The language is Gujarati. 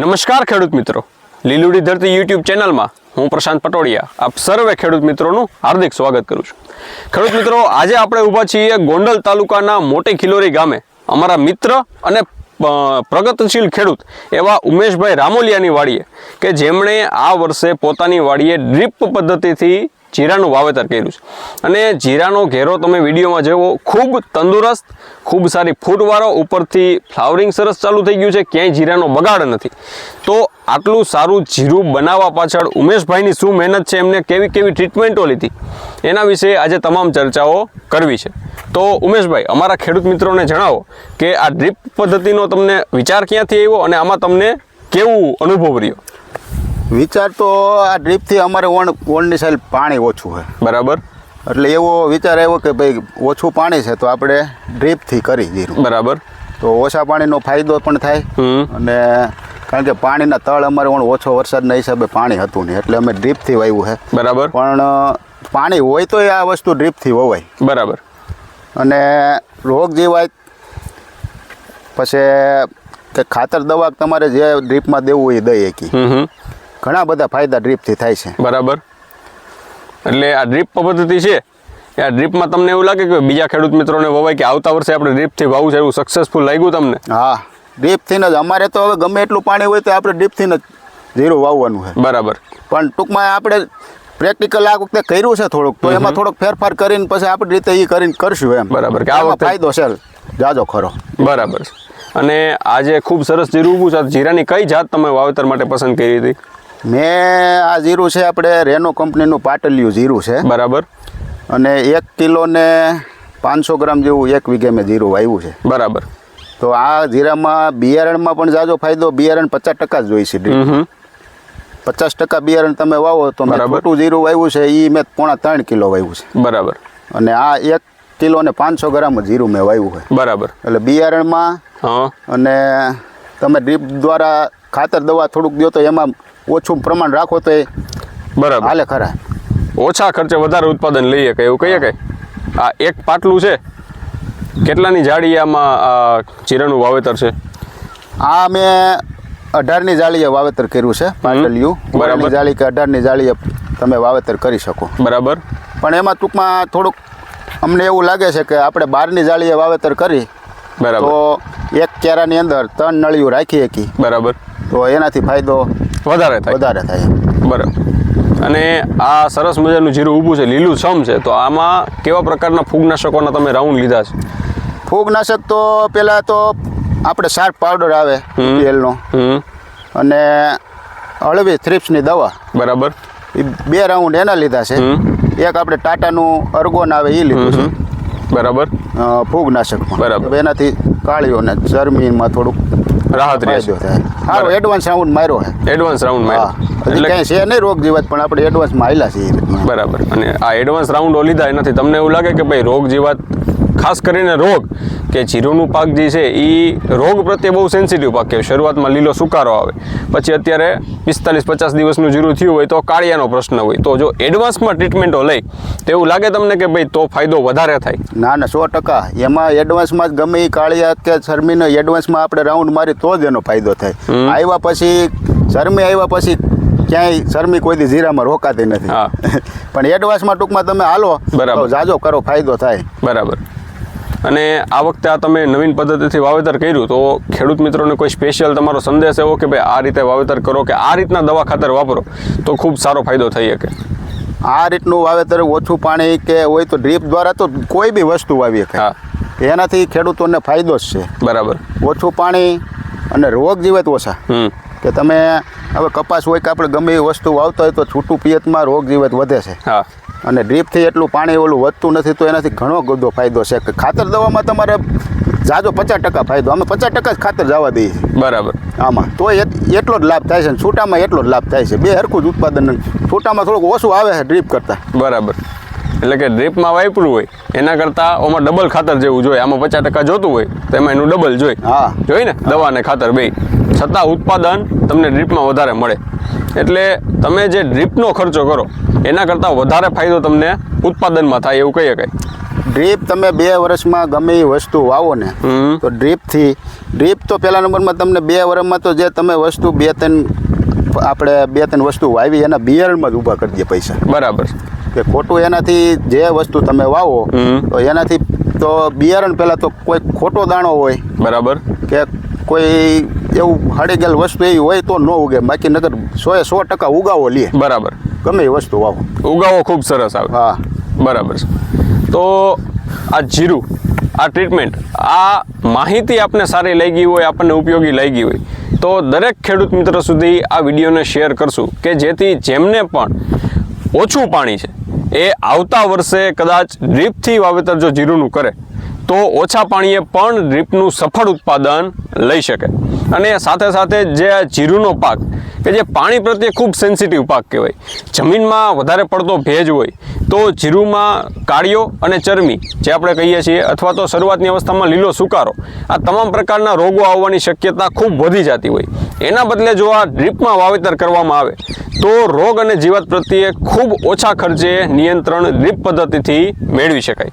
નમસ્કાર ખેડૂત મિત્રો. લીલુડી ધરતી યુટ્યુબ ચેનલમાં હું પ્રશાંત પટોડિયા આપ સર્વે ખેડૂત મિત્રોનું હાર્દિક સ્વાગત કરું છું. ખેડૂત મિત્રો, આજે આપણે ઊભા છીએ ગોંડલ તાલુકાના મોટી ખિલોરી ગામે. અમારા મિત્ર અને પ્રગતિશીલ ખેડૂત એવા ઉમેશભાઈ રામોલિયાની વાડીએ કે જેમણે આ વર્ષે પોતાની વાડીએ ડ્રીપ પદ્ધતિથી જીરાનું વાવેતર કર્યું છે. અને જીરાનો ઘેરો તમે વિડીયોમાં જોવો ખૂબ તંદુરસ્ત, ખૂબ સારી ફૂટવાળો, ઉપરથી ફ્લાવરિંગ સરસ ચાલુ થઈ ગયું છે, ક્યાંય જીરાનો બગાડ નથી. તો આટલું સારું જીરું બનાવવા પાછળ ઉમેશભાઈની શું મહેનત છે, એમને કેવી કેવી ટ્રીટમેન્ટો લીધી, એના વિશે આજે તમામ ચર્ચાઓ કરવી છે. તો ઉમેશભાઈ, અમારા ખેડૂત મિત્રોને જણાવો કે આ ડ્રીપ પદ્ધતિનો તમને વિચાર ક્યાંથી આવ્યો અને આમાં તમને કેવું અનુભવ રહ્યો? વિચાર તો આ ડ્રીપથી અમારે ઓણ ઓણની સાઈડ પાણી ઓછું હોય. બરાબર. એટલે એવો વિચાર આવ્યો કે ભાઈ ઓછું પાણી છે તો આપણે ડ્રીપથી કરી જીરું બરાબર. તો ઓછા પાણીનો ફાયદો પણ થાય. અને કારણ કે પાણીના તળ અમારે ઓણ ઓછો વરસાદના હિસાબે પાણી હતું નહીં એટલે અમે ડ્રીપથી વાવ્યું છે. બરાબર. પણ પાણી હોય તો આ વસ્તુ ડ્રીપથી વવાય. બરાબર. અને રોગ જીવાય પછી કે ખાતર દવા તમારે જે ડ્રીપમાં દેવું હોય એ દઈ શકી ઘણા બધા ફાયદા ડ્રીપથી થાય છે. બરાબર. એટલે આ ડ્રીપ પદ્ધતિ છે આ ડ્રીપમાં તમને એવું લાગે કે બીજા ખેડૂત મિત્રોને વવાય કે આવતા વર્ષે આપણે ડ્રીપથી વાવું છે એવું સક્સેસફુલ લાગ્યું તમને? હા ડ્રીપથી જ અમારે તો હવે ગમે એટલું પાણી હોય તો આપણે ડીપથી જ જીરું વાવવાનું છે. બરાબર. પણ ટૂંકમાં આપણે પ્રેક્ટિકલ આ વખતે કર્યું છે થોડુંક તો એમાં થોડોક ફેરફાર કરીને પછી આપણી રીતે એ કરીને કરશું એમ. બરાબર, કે આ વખતે- ફાયદો છે જાજો ખરો. બરાબર. અને આજે ખૂબ સરસ જીરું ઊભું છે. જીરાની કઈ જાત તમે વાવેતર માટે પસંદ કરી હતી? મેં આ જીરું છે આપણે રેનો કંપનીનું પાટલિયું જીરું છે. બરાબર. અને એક કિલો ને પાંચસો ગ્રામ જેવું એક વીઘે મેં જીરું વાવ્યું છે. બરાબર. તો આ જીરામાં બિયારણમાં પણ જાજો ફાયદો બિયારણ પચાસ ટકા જ જોઈ છે હમ હમ. પચાસ ટકા બિયારણ તમે વાવો તો મોટું. જીરું વાવ્યું છે એ મેં પોણા ત્રણ કિલો વાવ્યું છે. બરાબર. અને આ એક કિલો ને પાંચસો ગ્રામ જ જીરું મેં વાવ્યું છે. બરાબર. એટલે બિયારણમાં અને તમે ડ્રીપ દ્વારા ખાતર દવા થોડુંક દો તો એમાં ઓછું પ્રમાણ રાખો તો એ બરાબર. હાલે ખરા. ઓછા ખર્ચે વધારે ઉત્પાદન લઈએ કે એવું કહીએ કે? આ એક પાટલું છે. કેટલાની જાળી આમાં જીરાનું વાવેતર છે? આ મેં અઢારની જાળીએ વાવેતર કર્યું છે પાટલિયું. બરાબર. બરાબર જાળી કે અઢારની જાળીએ તમે વાવેતર કરી શકો. બરાબર. પણ એમાં ટૂંકમાં થોડુંક અમને એવું લાગે છે કે આપણે બારની જાળીએ વાવેતર કરી બરાબર. તો એક કેરાની અંદર ત્રણ નળીઓ રાખી શકી. બરાબર. તો એનાથી ફાયદો વધારે થાય. વધારે થાય બરાબર. અને આ સરસ મજાનું જીરું ઊભું છે લીલું છમ છે તો આમાં કેવા પ્રકારના ફૂગનાશકોના તમે રાઉન્ડ લીધા છે? ફૂગનાશક તો પહેલાં તો આપણે શાર્પ પાવડર આવે તેલનો. અને હળવી થ્રિપ્સની દવા. બરાબર. એ બે રાઉન્ડ એના લીધા છે. એક આપણે ટાટાનું અર્ગોન આવે એ લીધું છે. બરાબર. ફૂગનાશકમાં બરાબર. એનાથી કાળીઓને જર્મીનમાં થોડુંક રાહત રહેશે હા એડવાન્સ રાઉન્ડ માર્યો છે છે એડવાન્સ રાઉન્ડ માર્યો. એટલે ક્યાંય છે નહીં રોગ જીવાત પણ આપણે એડવાન્સમાં આવેલા છીએ બરાબર. અને આ એડવાન્સ રાઉન્ડો લીધા એનાથી તમને એવું લાગે કે ભાઈ રોગ જીવાત ખાસ કરીને રોગ કે જીરુંનું પાક જે છે એ રોગ પ્રત્યે બહુ સેન્સિટિવ પાક કહેવાય. શરૂઆતમાં લીલો સુકારો આવે પછી અત્યારે પિસ્તાલીસ પચાસ દિવસનું જીરું થયું હોય તો કાળિયાનો પ્રશ્ન હોય. તો જો એડવાન્સમાં ટ્રીટમેન્ટો લઈ તો એવું લાગે તમને કે ભાઈ તો ફાયદો વધારે થાય? ના ના સો ટકા. એમાં એડવાન્સમાં જ ગમે એ કાળિયા કે શરમીનો એડવાન્સમાં આપણે રાઉન્ડ મારી તો જ એનો ફાયદો થાય. આવ્યા પછી શરમી આવ્યા પછી ક્યાંય શરમી કોઈ દી જીરામાં રોકાતી નથી. હા. પણ એડવાન્સમાં ટૂંકમાં તમે હાલો બરાબર. જાજો કરો ફાયદો થાય. બરાબર. અને આ વખતે આ તમે નવીન પદ્ધતિથી વાવેતર કર્યું તો ખેડૂત મિત્રોને કોઈ સ્પેશિયલ તમારો સંદેશ એવો કે ભાઈ આ રીતે વાવેતર કરો કે આ રીતના દવા ખાતર વાપરો તો ખૂબ સારો ફાયદો થઈ શકે. આ રીતનું વાવેતર ઓછું પાણી કે હોય તો ડ્રીપ દ્વારા તો કોઈ બી વસ્તુ વાવી હા. શકાય એનાથી ખેડૂતોને ફાયદો જ છે. બરાબર. ઓછું પાણી અને રોગ જીવત ઓછા. કે તમે હવે કપાસ હોય કે આપણે ગમે એવી વસ્તુ વાવતા હોય તો છૂટું પિયતમાં રોગ જીવત વધે છે. હા. અને ડ્રીપથી એટલું પાણી ઓલું વધતું નથી તો એનાથી ઘણો બધો ફાયદો છે. કે ખાતર દવામાં તમારે જાજો પચાસ ટકા ફાયદો. અમે પચાસ ટકા જ ખાતર જવા દઈએ બરાબર. આમાં. તો એટલો જ લાભ થાય છે અને છૂટામાં એટલો જ લાભ થાય છે. બે હરખું જ ઉત્પાદન છૂટામાં થોડુંક ઓછું આવે છે ડ્રીપ કરતાં. બરાબર. એટલે કે ડ્રીપમાં વાપરું હોય એના કરતાં ઓમાં ડબલ ખાતર જેવું જોઈએ. આમાં પચાસ ટકા જોતું હોય તો એમાં એનું ડબલ જોઈ હા. જોઈ ને? દવા અને ખાતર બે છતાં ઉત્પાદન તમને ડ્રીપમાં વધારે મળે. એટલે તમે જે ડ્રીપનો ખર્ચો કરો એના કરતાં વધારે ફાયદો તમને ઉત્પાદનમાં થાય એવું કહી શકાય ડ્રીપ તમે બે વર્ષમાં ગમે એ વસ્તુ વાવો ને તો ડ્રીપથી ડ્રીપ તો પહેલા નંબરમાં તમને બે વર્ષમાં તો જે તમે વસ્તુ બે ત્રણ આપણે બે ત્રણ વસ્તુ વાવી એના બિયારણમાં જ ઊભા કરી દે પૈસા. બરાબર. કે ખોટું એનાથી જે વસ્તુ તમે વાવો તો એનાથી તો બિયારણ પહેલાં તો કોઈ ખોટો દાણો હોય બરાબર. કે કોઈ એવું હળી ગયેલ વસ્તુ એવી હોય તો ન ઉગે. બાકી નગર સોએ સો ટકા ઉગાવો લે. બરાબર. ગમે એ વસ્તુ વાવો. ઉગાવો ખૂબ સરસ આવે. હા. બરાબર છે. તો આ જીરું આ ટ્રીટમેન્ટ આ માહિતી આપને સારી લાગી હોય આપણને ઉપયોગી લાગી હોય તો દરેક ખેડૂત મિત્ર સુધી આ વિડીયોને શેર કરશું કે જેથી જેમને પણ ઓછું પાણી છે એ આવતા વર્ષે કદાચ ડ્રીપથી વાવેતર જો જીરુંનું કરે તો ઓછા પાણીએ પણ ડ્રીપનું સફળ ઉત્પાદન લઈ શકે. અને સાથે સાથે જે આ જીરુંનો પાક, કે જે પાણી પ્રત્યે ખૂબ સેન્સિટિવ પાક કહેવાય, જમીનમાં વધારે પડતો ભેજ હોય, તો જીરુમાં કાળીઓ અને ચરમી, જે આપણે કહીએ છીએ, અથવા તો શરૂઆતની અવસ્થામાં લીલો સુકારો, આ તમામ પ્રકારના રોગો આવવાની શક્યતા ખૂબ વધી જતી હોય. એના બદલે જો આ ડ્રીપમાં વાવેતર કરવામાં આવે, તો રોગ અને જીવાત પ્રત્યે ખૂબ ઓછા ખર્ચે નિયંત્રણ ડ્રીપ પદ્ધતિથી મેળવી શકાય.